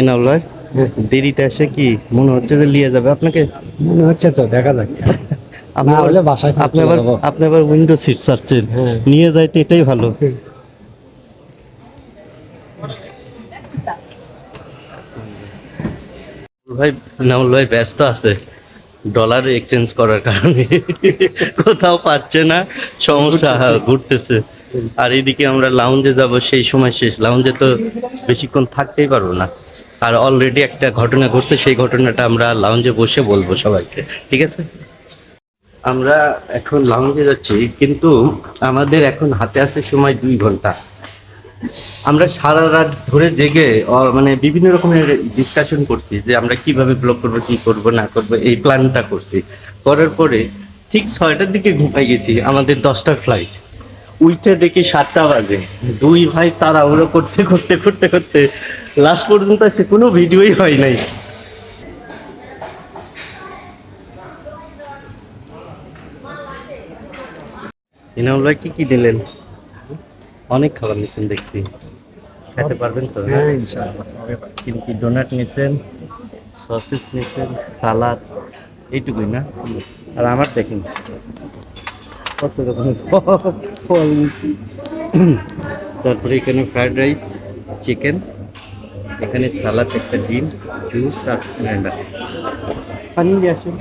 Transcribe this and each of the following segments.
ইনাউল ভাই দেরিতে এসে কি মনে হচ্ছে যে নিয়ে যাবে আপনাকে? মনে হচ্ছে তো দেখা যাক। আপনি হলে বাসায় আপনি আবার আপনি আবার উইন্ডো সিট চাচ্ছেন হ্যাঁ। নিয়ে যাইতে এটাই ভালো। ভাই নামুল ভাই ব্যস্ত আছে। ডলার এক্সচেঞ্জ করার কারণে। কোথাও পাচ্ছে না সমস্যা ঘুরতেছে। আর এইদিকে আমরা লাউঞ্জে যাব সেই সময় শেষ। লাউঞ্জে তো বেশিক্ষণ থাকতেই পারব না। আর অলরেডি একটা ঘটনা ঘটছে, সেই ঘটনাটা আমরা লাউঞ্জে বসে বলব সবাইকে, ঠিক আছে? আমরা এখন লাউঞ্জে যাচ্ছি, কিন্তু আমাদের এখন হাতে আছে সময় দুই ঘণ্টা। আমরা সারা রাত ধরে জেগে মানে বিভিন্ন রকমের ডিসকাশন করছি যে আমরা কীভাবে ব্লগ করব, কি করব, না করব, এই প্ল্যানটা করছি। করার পরে ঠিক ছয়টার দিকে ঘুমাই গেছি, আমাদের দশটার ফ্লাইট উইঠে দেখি সাতটা বাজে। দুই ভাই তাড়াহুড়ো করতে করতে করতে করতে লাস্ট পর্যন্ত সে কোনো ভিডিওই হয় নাই। ইনামুল ভাই কি কি দিলেন? অনেক খাবার নিছেন দেখছি। খেতে পারবেন তো? হ্যাঁ ইনশাআল্লাহ কি কি ডোনাট নিছেন? সসেস নিছেন? সালাদ এইটুকুই না? আর আমার দেখেন। কত রকমের ফল- ফল নিছি। তারপরে এখানে ফ্রাইড রাইস চিকেন এখানে সালাদ একটা ডিম জুস আর ম্যান্ডা। পানি দিয়ে আসুন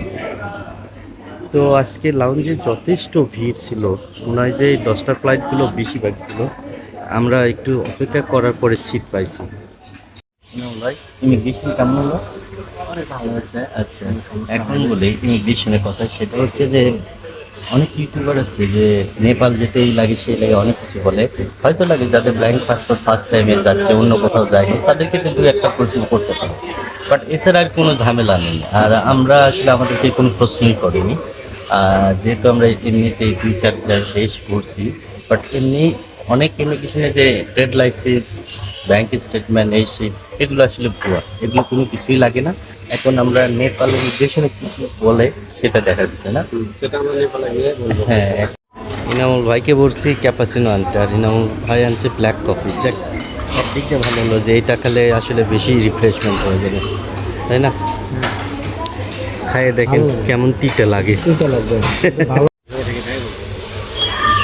তো আজকে লাউঞ্জে যথেষ্ট ভিড় ছিল। মনে হয় যে এই দশটা ফ্লাইটগুলো বেশিরভাগ ছিল। আমরা একটু অপেক্ষা করার পরে সিট পাইছি। ভাই ইমিগ্রেশন কেমন হলো? অনেক ভালো হয়েছে আচ্ছা। এখন বলি ইমিগ্রেশনের কথা সেটা হচ্ছে যে অনেক ইউটিউবার আছে যে নেপাল যেতেই লাগে, সেই লাগে অনেক কিছু বলে। হয়তো লাগে যাদের ব্ল্যাঙ্ক পাসপোর্ট ফার্স্ট টাইমে যাচ্ছে, অন্য কোথাও যায়নি, তাদেরকে কিন্তু একটা প্রশ্ন করতে পারে। বাট এছাড়া আর কোনো ঝামেলা নেই। আর আমরা আসলে আমাদেরকে কোনো প্রশ্নই করিনি। যেহেতু আমরা এমনিতেই দুই চারটা দেশ ঘুরছি বাট এমনি অনেক এমনি ইমিগ্রেশনে যে ট্রেড লাইসেন্স ব্যাংক স্টেটমেন্ট এই সেই, এগুলো আসলে ভুয়া। এগুলো কোনো কিছুই লাগে না। এখন আমরা নেপাল ইমিগ্রেশনে কি কি বলে সেটা দেখার বিষয় না? সেটা আমরা নেপালে গিয়ে বলব। হ্যাঁ ইনামুল ভাইকে বলছি ক্যাপাসিনো আনতে। আর ইনামুল ভাই আনছে ব্ল্যাক কফি যাক একদিকে ভালো হলো যে এইটা খেলে আসলে বেশি রিফ্রেশমেন্ট হয়ে যাবে। তাই না? খাইয়ে দেখেন কেমন তিতে লাগে।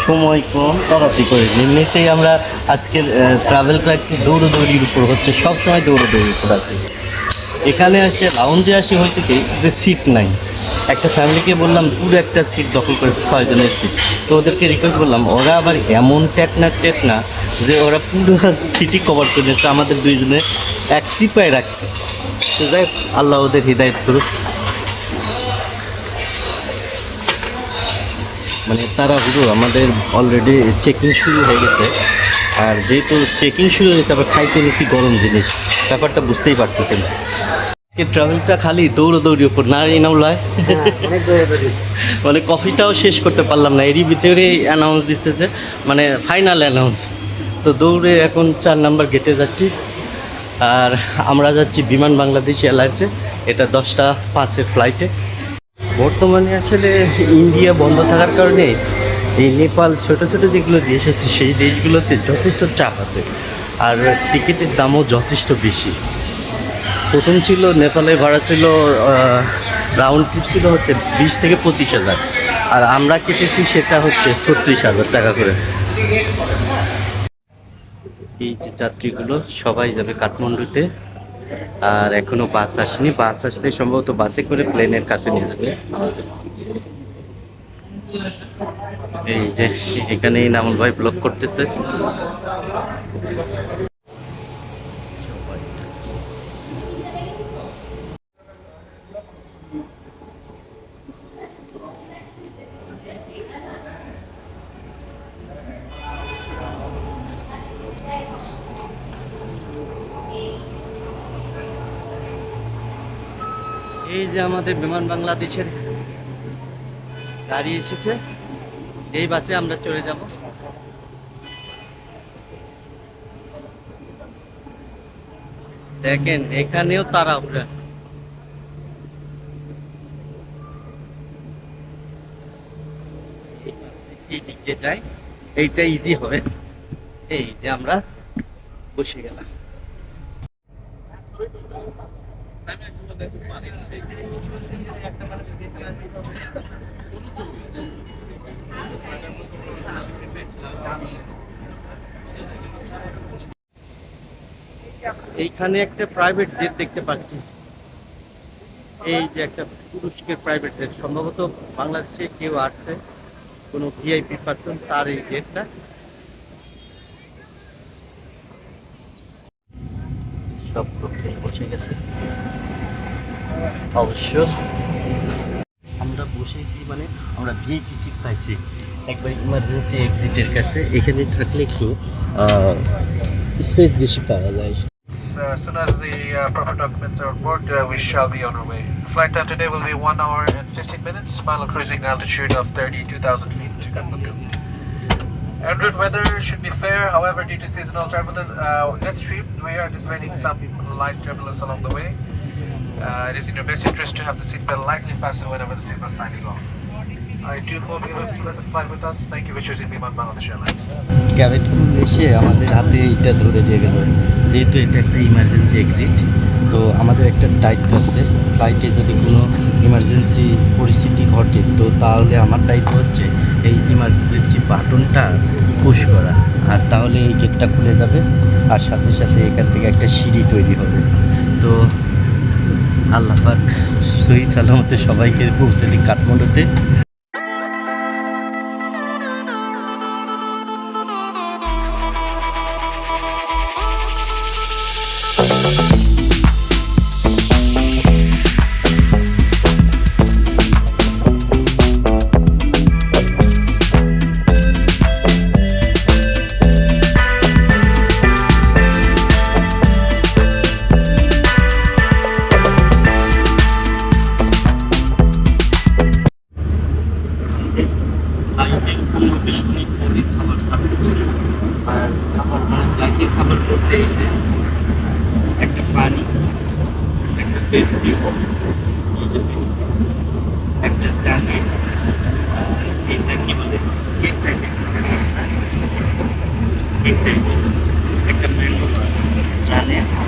সময় কম তাড়াতাড়ি করে এমনিতেই আমরা আজকের ট্রাভেলটা একটু দৌড়োদৌড়ির উপর হচ্ছে সব সময় দৌড়োদৌড়ির উপর আছে। এখানে আসে লাউঞ্জে আসে হয়েছে কি, যে সিট নাই। একটা ফ্যামিলিকে বললাম, পুরো একটা সিট দখল করেছে ছয়জনের সিট তো ওদেরকে রিকোয়েস্ট করলাম, ওরা আবার এমন টেকনা টেকনা যে ওরা পুরো সিটি কভার করে নিচ্ছে আমাদের দুইজনে এক সিপায় রাখছে। তো যাই আল্লাহ ওদের হৃদায়ত করুক। মানে তারা হুড়ো আমাদের অলরেডি চেকিং শুরু হয়ে গেছে। আর যেহেতু চেকিং শুরু হয়ে গেছে আবার খাইতে বেশি গরম জিনিস। ব্যাপারটা বুঝতেই পারতেছেন। আজকে ট্রাভেলটা খালি দৌড়ো দৌড়োদৌড়ি উপর না অনেক দৌড়াদৌড়ি। মানে কফিটাও শেষ করতে পারলাম না। এরই ভিতরে অ্যানাউন্স দিচ্ছে যে মানে ফাইনাল অ্যানাউন্স তো দৌড়ে এখন চার নাম্বার গেটে যাচ্ছি। আর আমরা যাচ্ছি বিমান বাংলাদেশ এয়ারলাইন্সে এটা দশটা পাঁচের ফ্লাইটে বর্তমানে আসলে ইন্ডিয়া বন্ধ থাকার কারণে এই নেপাল ছোট ছোট যেগুলো দেশ আছে সেই দেশগুলোতে যথেষ্ট চাপ আছে। আর টিকিটের দামও যথেষ্ট বেশি। প্রথম ছিল নেপালে ভাড়া ছিল রাউন্ড ট্রিপ ছিল হচ্ছে বিশ থেকে পঁচিশ হাজার। আর আমরা কেটেছি সেটা হচ্ছে ছত্রিশ হাজার টাকা করে। এই যে যাত্রীগুলো সবাই যাবে কাঠমান্ডুতে। আর এখনও বাস আসেনি। বাস আসলে সম্ভবত বাসে করে প্লেনের কাছে নিয়ে যাবে। এই যে এখানেই নামল ভাই ব্লক করতেছে। এই যে আমাদের বিমান বাংলাদেশের গাড়ি এসেছে। এই বাসে আমরা চলে যাব। দেখেন, এখানেও এই দিক যাই এইটা ইজি হবে এই যে আমরা বসে গেলাম। এইখানে একটা প্রাইভেট জেট দেখতে পাচ্ছি। এই যে একটা তুরস্কের প্রাইভেট জেট সম্ভবত বাংলাদেশে কেউ আসছে, কোনো ভিআইপি পার্সন তার এই জেটটা সব লোকজন বসে গেছে। অবশ্য আমরা বসেছি মানে আমরা ভিআইপি সিট পাইছি। একবার ইমার্জেন্সি এক্সিটের কাছে এখানে থাকলে একটু স্পেস বেশি পাওয়া যায় Uh, as soon as the uh, proper documents are on board, uh, we shall be on our way. Flight time today will be 1 hour and 15 minutes, final cruising altitude of 32,000 feet to Kathmandu. En route weather should be fair, however, due to seasonal turbulence, uh, jet stream, we are anticipating some light turbulence along the way. Uh, it is in your best interest to have the seatbelt lightly fastened whenever the seatbelt sign is off. Cabin crew এসে আমাদের হাতে এটা ধরে দিয়ে গেল? যেহেতু এটা একটা ইমার্জেন্সি এক্সিট তো আমাদের একটা দায়িত্ব আছে। ফ্লাইটে যদি কোনো ইমার্জেন্সি পরিস্থিতি ঘটে, তো তাহলে আমার দায়িত্ব হচ্ছে এই ইমার্জেন্সি বাটনটা পুশ করা। আর তাহলে এই গেটটা খুলে যাবে, আর সাথে সাথে এখান থেকে একটা সিঁড়ি তৈরি হবে। তো আল্লাহ পাক সহি সালামতে সবাইকে পৌঁছে দিই কাঠমান্ডুতে। যে একটা পানি একটা পেপসি একটা স্যান্ডউইচ এটা কি বলে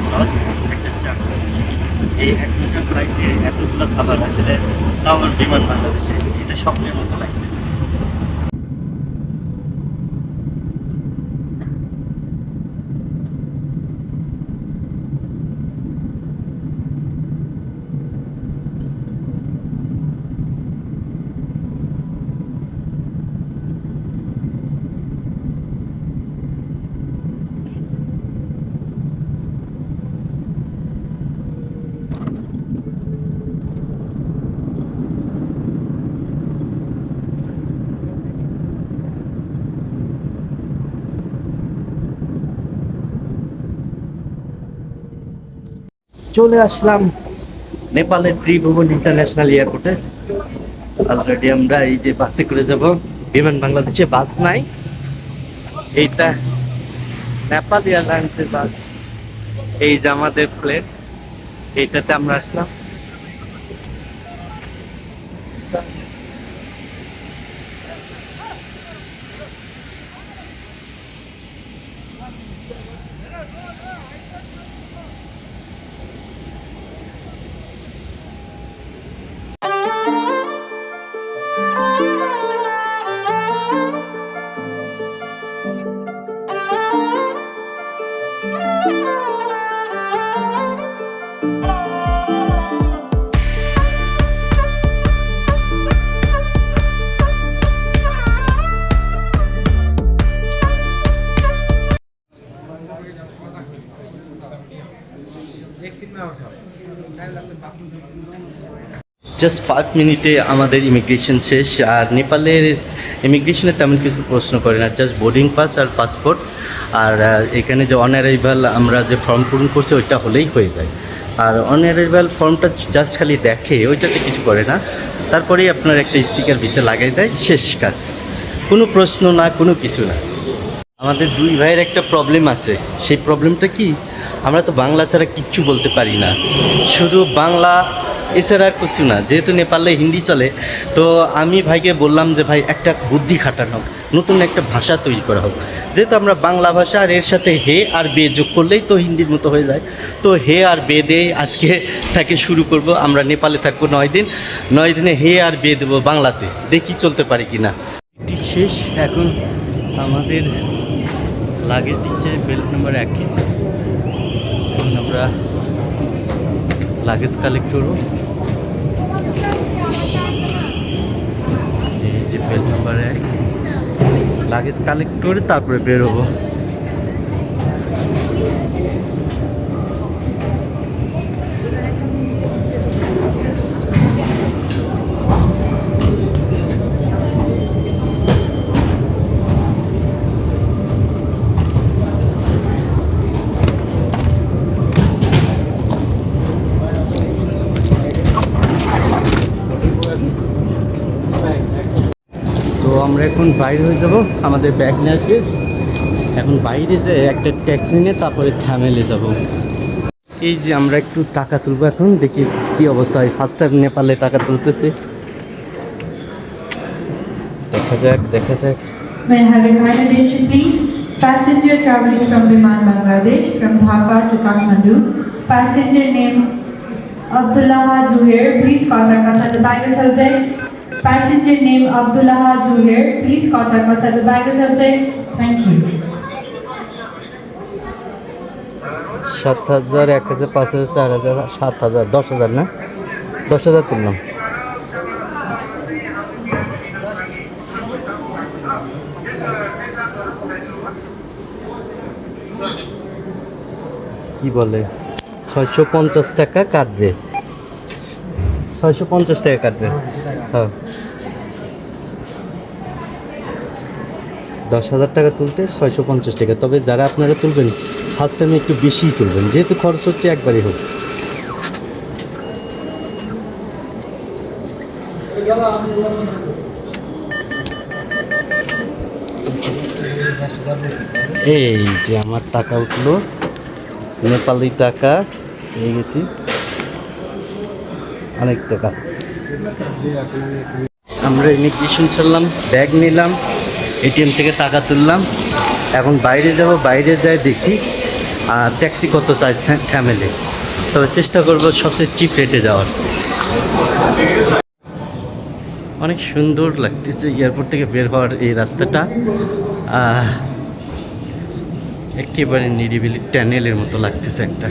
সস একটা এই এক এতগুলো খাবার আসলে আমার বিমান বাংলাদেশে এটা স্বপ্নের মতো লাগছে চলে আসলাম নেপালের ত্রিভুবন ইন্টারন্যাশনাল এয়ারপোর্টে। অলরেডি আমরা এই যে বাসে করে যাব, বিমান বাংলাদেশে বাস নাই। এইটা নেপাল এয়ারলাইন্সের বাস। এই যে আমাদের প্লেন এইটাতে আমরা আসলাম। জাস্ট ফাইভ মিনিটে আমাদের ইমিগ্রেশন শেষ, আর নেপালের ইমিগ্রেশনে তেমন কিছু প্রশ্ন করে না জাস্ট বোর্ডিং পাস আর পাসপোর্ট আর এখানে যে অন অ্যারাইভাল আমরা যে ফর্ম পূরণ করছি, ওইটা হলেই হয়ে যায়। আর অন অ্যারাইভাল ফর্মটা জাস্ট খালি দেখে, ওইটাতে কিছু করে না। তারপরেই আপনার একটা স্টিকার ভিসে লাগাই দেয়, শেষ কাজ। কোনো প্রশ্ন না, কোনো কিছু না। আমাদের দুই ভাইয়ের একটা প্রবলেম আছে। সেই প্রবলেমটা কি? আমরা তো বাংলা ছাড়া কিচ্ছু বলতে পারি না। শুধু বাংলা এছাড়া আর কিছু না, যেহেতু নেপালে হিন্দি চলে, তো আমি ভাইকে বললাম যে, ভাই, একটা বুদ্ধি খাটানো হোক, নতুন একটা ভাষা তৈরি করা হোক। যেহেতু আমরা বাংলা ভাষা আর এর সাথে হে আর বে যোগ করলেই তো হিন্দির মতো হয়ে যায়। তো হে আর বে দিয়ে আজকে থেকে শুরু করব, আমরা নেপালে থাকব নয় দিন, নয় দিনে হে আর বে দেবো বাংলাতে। দেখি চলতে পারি কি না। এটি শেষ, এখন আমাদের লাগেজ দিচ্ছে বেল্ট নাম্বার একে। আমরা লাগেজ কালেক্ট করব। এই যে বেল নাম্বার লাগেজ কালেক্ট করে তারপরে বেরোবো এখন বাইরে হয়ে যাব আমাদের ব্যাগ নিয়ে শেষ এখন বাইরে যে একটা ট্যাক্সি নিয়ে তারপরে থামেলে যাব এই যে আমরা একটু টাকা তুলবো এখন দেখি কি অবস্থা হয় ফার্স্ট টাইম নেপালে টাকা তুলতেছে দেখা যাক দেখা যাক May I have your please? Passenger traveling from Biman, Bangladesh, from Dhaka to Kathmandu. Passenger name Abdullah Zuhair, please contact us at the baggage subjects. Passenger name Abdullah Zuhair, please contact us at the baggage subjects. Thank you. সাত হাজার এক হাজার পাঁচ হাজার না দশ হাজার তুললাম কি বলে ছয়শো পঞ্চাশ টাকা কাটবে ছয়শো পঞ্চাশ টাকা কাটবে। হ্যাঁ। দশ হাজার টাকা তুলতে ছয়শো পঞ্চাশ টাকা। তবে যারা আপনারা তুলবেন ফার্স্ট টাইমে একটু বেশিই তুলবেন। যেহেতু খরচ হচ্ছে একবারই হোক। এই যে আমার টাকা উঠল। নেপালি টাকা পেয়ে গেছি। অনেক টাকা আমরা ইমিগ্রেশন ছাড়লাম ব্যাগ নিলাম এটিএম থেকে টাকা তুললাম। এখন বাইরে যাব, বাইরে যাই দেখি ট্যাক্সি কত চাই ফ্যামিলি তবে চেষ্টা করব সবচেয়ে চিপ রেটে যাওয়ার। অনেক সুন্দর লাগতেছে এয়ারপোর্ট থেকে বের হওয়ার এই রাস্তাটা। একেবারে নিরিবিলি ট্যানেলের মতো লাগতেছে একটা।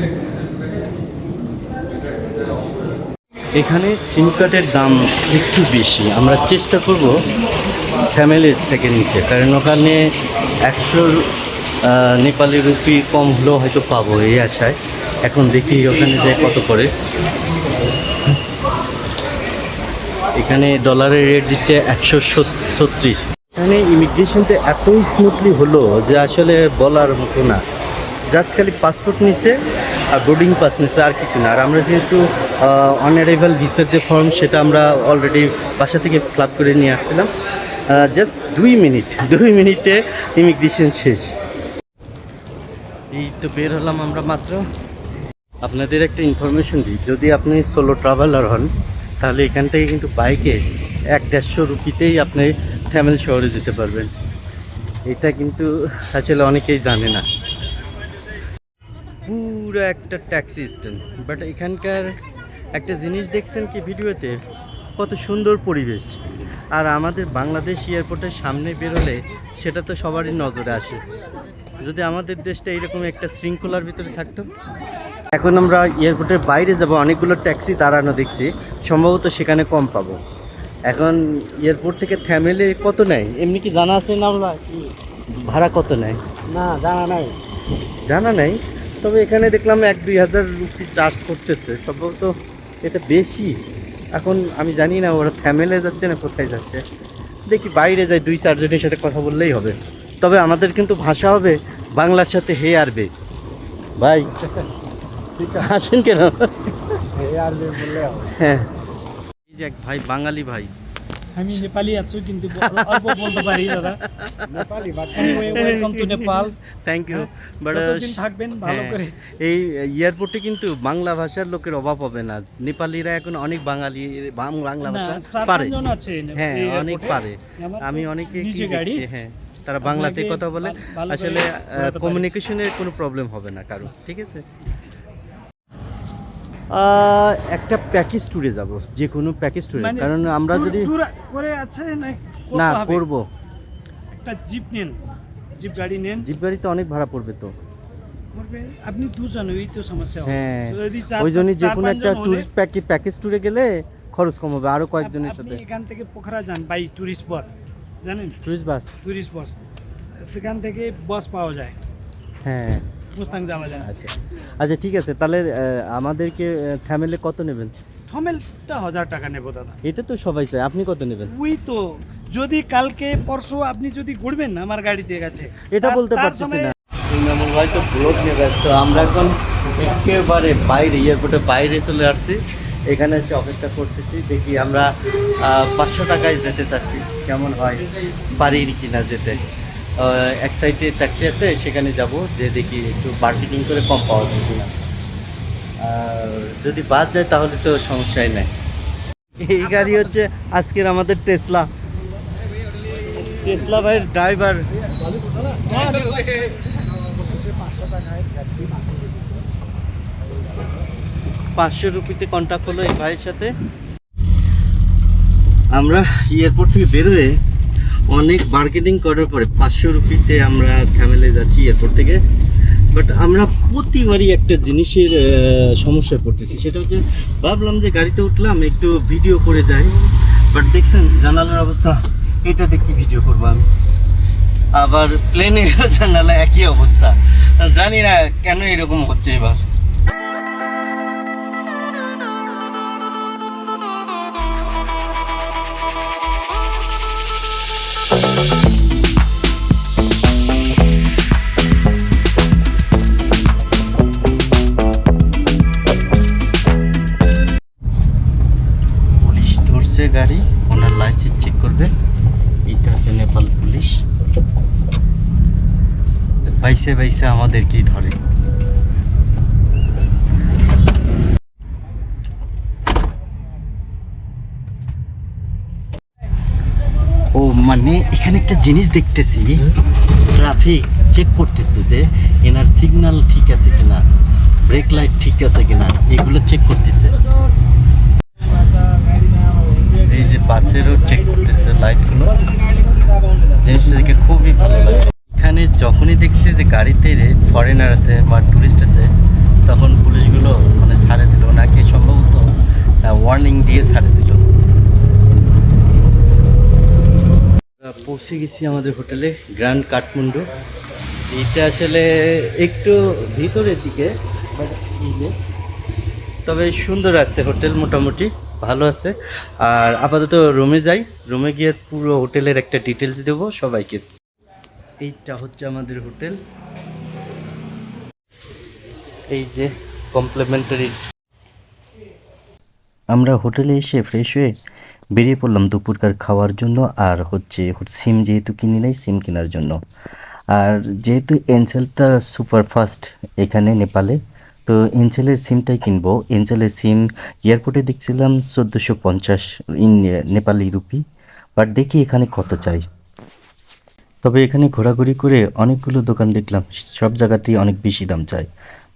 এখানে সিম কার্ডের দাম একটু বেশি। আমরা চেষ্টা করব ফ্যামিলির থেকে নিতে। কারণ ওখানে একশো নেপালি রুপি কম হলেও হয়তো পাবো এই আশায়। এখন দেখি ওখানে যে কত করে এখানে ডলারের রেট দিচ্ছে একশো ছত্রিশ। এখানে ইমিগ্রেশনটা এতই স্মুথলি হলো যে আসলে বলার মতো না। জাস্ট খালি পাসপোর্ট নিছে আর বোর্ডিং পাস নিছে, আর কিছু না। আর আমরা যেহেতু অন অ্যারাইভাল ভিসার যে ফর্ম সেটা আমরা অলরেডি বাসা থেকে ফ্লাপ করে নিয়ে আসছিলাম। জাস্ট দুই মিনিট, দুই মিনিটে ইমিগ্রেশন শেষ। এই তো বের হলাম আমরা মাত্র। আপনাদের একটা ইনফরমেশন দিই, যদি আপনি সোলো ট্রাভেলার হন, তাহলে এখান থেকে কিন্তু বাইকে এক দেড়শো রুপিতেই আপনি ফ্যামিলি শহরে যেতে পারবেন। এটা কিন্তু আসলে অনেকেই জানে না। পুরো একটা ট্যাক্সি স্ট্যান্ড বাট এখানকার একটা জিনিস দেখছেন কি ভিডিওতে? কত সুন্দর পরিবেশ। আর আমাদের বাংলাদেশ এয়ারপোর্টের সামনে বেরোলে সেটা তো সবারই নজরে আসে। যদি আমাদের দেশটা এরকম একটা শৃঙ্খলার ভিতরে থাকতো? এখন আমরা এয়ারপোর্টের বাইরে যাব অনেকগুলো ট্যাক্সি দাঁড়ানো দেখছি। সম্ভবত সেখানে কম পাবো। এখন এয়ারপোর্ট থেকে ফ্যামিলি কত নেয়? এমনি কি জানা আছে না আমরা ভাড়া কত নেয়? না জানা নাই। জানা নাই? তবে এখানে দেখলাম এক দুই হাজার রুপি চার্জ করতেছে। সম্ভবত এটা বেশি। এখন আমি জানি না ওরা ফ্যামিলি যাচ্ছে না কোথায় যাচ্ছে। দেখি বাইরে যাই দুই চারজনের সাথে কথা বললেই হবে। তবে আমাদের কিন্তু ভাষা হবে বাংলার সাথে হে আর বে। ভাই ঠিক আসেন কেন? আছে আর বললে হবে। হ্যাঁ। এই যে এক ভাই বাঙালি ভাই। আমি নেপালি আছো কিন্তু অল্প বলতে পারি দাদা। Nepali but welcome to Nepal thank you but যতদিন থাকবেন ভালো করে। হ্যাঁ, এই এয়ারপোর্টে কিন্তু বাংলা ভাষার লোকের অভাব হবে না। নেপালিরা এখন অনেক বাঙালি বাংলা ভাষা পারে। হ্যাঁ অনেক পারে। আমি অনেকে দেখছি হ্যাঁ তারা বাংলাতে কথা বলে। আসলে কমিউনিকেশনের কোনো প্রবলেম হবে না কারও ঠিক আছে? একটা প্যাকেজ ট্যুরে যাব যে কোনো প্যাকেজ ট্যুরে কারণ আমরা যদি করে আছে না না করব। একটা জিপ নেন জিপ গাড়ি নেন। জিপ গাড়িতে অনেক ভাড়া পড়বে তো। আপনি দুজন ওই তো সমস্যা হবে। হ্যাঁ ওই জন্যই যে কোনো একটা ট্যুরিস্ট প্যাকেজ প্যাকেজ ট্যুরে গেলে খরচ কম হবে আরও কয়েকজনের সাথে। আপনি এখান থেকে পোখরা যান বাই টুরিস্ট বাস জানেন? ট্যুরিস্ট বাস টুরিস্ট বাস সেখান থেকে বাস পাওয়া যায়। হ্যাঁ। আচ্ছা। আচ্ছা ঠিক আছে তাহলে আমাদেরকে ফ্যামিলি কত নেবেন? থমেলটা হাজার টাকা নেব দাদা। এটা তো সবাই চায় আপনি কত নেবেন? ওই তো যদি কালকে পরশু আপনি যদি ঘুরবেন না আমার গাড়িতে গেছে এটা বলতে সময়- না। ভাই তো নিয়ে ব্যস্ত আমরা এখন একেবারে বাইরে এয়ারপোর্টে বাইরে চলে আসছি। এখানে এসে অপেক্ষা করতেছি দেখি আমরা পাঁচশো টাকায় যেতে চাচ্ছি। কেমন হয় পারি কিনা যেতে। এক সাইডে ট্যাক্সি আছে, সেখানে যাব, যে দেখি একটু বার্গেনিং করে কম পাওয়া যায় কিনা। আর যদি বাদ যায়, তাহলে তো সমস্যাই নাই। এই গাড়ি হচ্ছে আজকের আমাদের টেসলা টেসলা ভাইয়ের ড্রাইভার পাঁচশো রুপিতে কন্ট্যাক্ট হলো এই ভাইয়ের সাথে। আমরা এয়ারপোর্ট থেকে বেরোয় অনেক মার্কেটিং করার পরে পাঁচশো রুপিতে আমরা ফ্যামিলি যাচ্ছি এরপর থেকে। বাট আমরা প্রতিবারই একটা জিনিসের আহ, সমস্যায় পড়তেছি। সেটা হচ্ছে ভাবলাম যে গাড়িতে উঠলাম একটু ভিডিও করে যাই। বাট দেখছেন জানালার অবস্থা এটা দেখি ভিডিও করব আমি? আবার প্লেনে জানালা একই অবস্থা। জানি না কেন এরকম হচ্ছে এবার। ধরছে গাড়ি, ওনার লাইসেন্স চেক করবে। এটা হচ্ছে নেপাল পুলিশ। বাইসে বাইসে আমাদেরকেই ধরে। ও মানে এখানে একটা জিনিস দেখতেছি। ট্রাফিক চেক করতেছে যে এনার সিগন্যাল ঠিক আছে কিনা ব্রেক লাইট ঠিক আছে কিনা, এগুলো চেক করতেছে। বাসেরও চেক করতেছে লাইটগুলো জিনিসটা দেখে খুবই ভালো লাগে। এখানে যখনই দেখছি যে গাড়িতে ফরেনার আছে বা টুরিস্ট আছে, তখন পুলিশগুলো মানে ছাড়ে দিল। নাকি সম্ভবত ওয়ার্নিং দিয়ে ছাড়ে দিল। পৌঁছে গেছি আমাদের হোটেলে গ্র্যান্ড কাঠমান্ডু এটা আসলে একটু ভিতরের দিকে তবে সুন্দর আছে হোটেল মোটামুটি। ভালো আছে। আর আপাতত রুমে যাই। রুমে গিয়ে পুরো হোটেলের একটা ডিটেলস দেব সবাইকে। এইটা হচ্ছে আমাদের হোটেল। এই যে কমপ্লিমেন্টারি আমরা হোটেলে এসে ফ্রেশ হয়ে বেরিয়ে পড়লাম দুপুরকার খাওয়ার জন্য আর হচ্ছে সিম যেহেতু কিনি নাই, সিম কেনার জন্য। আর যেহেতু এনসেলটা সুপার ফাস্ট এখানে নেপালে তো এনসেলের সিমটাই কিনবো। এনসেলের সিম এয়ারপোর্টে দেখছিলাম চোদ্দোশো পঞ্চাশ ইন নেপালি রুপি বাট দেখি এখানে কত চাই। তবে এখানে ঘোরাঘুরি করে অনেকগুলো দোকান দেখলাম, সব জায়গাতেই অনেক বেশি দাম চাই।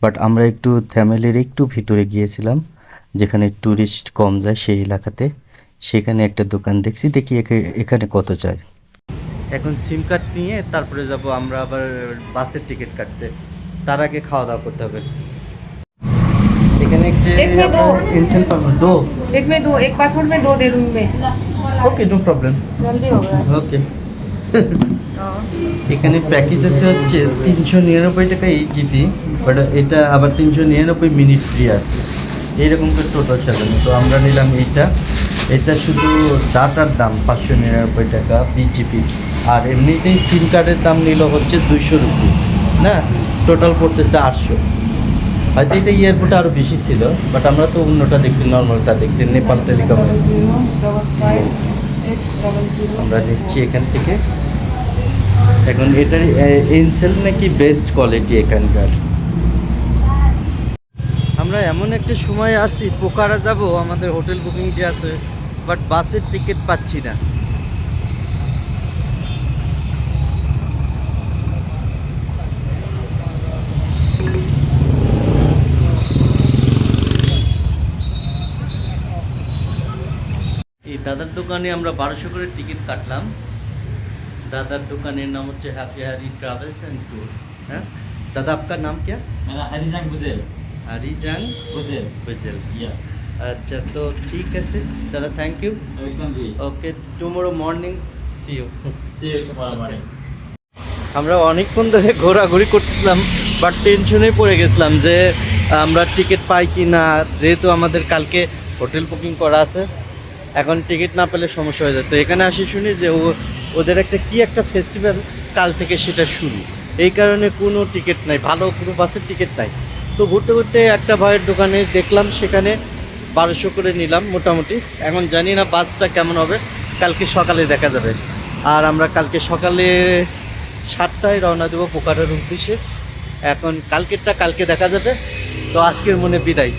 বাট আমরা একটু ফ্যামিলির একটু ভিতরে গিয়েছিলাম, যেখানে ট্যুরিস্ট কম যায় সেই এলাকাতে। সেখানে একটা দোকান দেখছি, দেখি এখানে কত চাই। এখন সিম কার্ড নিয়ে তারপরে যাব আমরা আবার বাসের টিকিট কাটতে। তার আগে খাওয়া দাওয়া করতে হবে। এখানে একটা एक में दो। ইনসেল পাবো দো एक में दो एक पासवर्ड में दो दे दूंगी मैं ওকে নো প্রবলেম जल्दी हो गया ওকে এখানে প্যাকেজ আছে হচ্ছে তিনশো নিরানব্বই টাকা এই জিবি বাট এটা আবার তিনশো নিরানব্বই মিনিট ফ্রি আছে এইরকম করে টোটাল সাজানো তো আমরা নিলাম এইটা এটা শুধু ডাটার দাম পাঁচশো নিরানব্বই টাকা বিজিপি আর এমনিতেই সিম কার্ডের দাম নিল হচ্ছে দুইশো রুপি না টোটাল পড়তেছে আটশো হয়তো এটা এয়ারপোর্টে আরও বেশি ছিল বাট আমরা তো অন্যটা দেখছি নর্মালটা দেখছি, নেপাল জিরো আমরা নিচ্ছি এখান থেকে। এখন এটার এনসেল নাকি বেস্ট কোয়ালিটি এখানকার। আমরা এমন একটা সময় আসছি, পোকারা যাব, আমাদের হোটেল বুকিং যে আছে বাট বাসের টিকিট পাচ্ছি না। দাদার দোকানে আমরা বারোশো করে টিকিট কাটলাম। দাদার দোকানের নাম হচ্ছে happy Harry travels and tour হ্যাঁ? দাদা আপনার নাম কে? হরিজান গুজেল হরিজান গুজেল গুজেল আচ্ছা তো ঠিক আছে। দাদা thank you okay tomorrow morning see you see you tomorrow morning আমরা অনেকক্ষণ ধরে ঘোরাঘুরি করতেছিলাম বাট টেনশনেই পড়ে গেছিলাম যে আমরা টিকিট পাই কি না যেহেতু আমাদের কালকে হোটেল বুকিং করা আছে। এখন টিকিট না পেলে সমস্যা হয়ে যায়। তো এখানে আসি শুনি যে ও ওদের একটা কি একটা ফেস্টিভ্যাল কাল থেকে সেটা শুরু। এই কারণে কোনো টিকিট নাই, ভালো কোনো বাসের টিকিট নাই। তো ঘুরতে ঘুরতে একটা ভাইয়ের দোকানে দেখলাম, সেখানে বারোশো করে নিলাম মোটামুটি। এখন জানি না বাসটা কেমন হবে, কালকে সকালে দেখা যাবে। আর আমরা কালকে সকালে সাতটায় রওনা দেবো পোকারের উদ্দেশ্যে। এখন কালকেরটা কালকে দেখা যাবে। তো আজকের মনে বিদায়।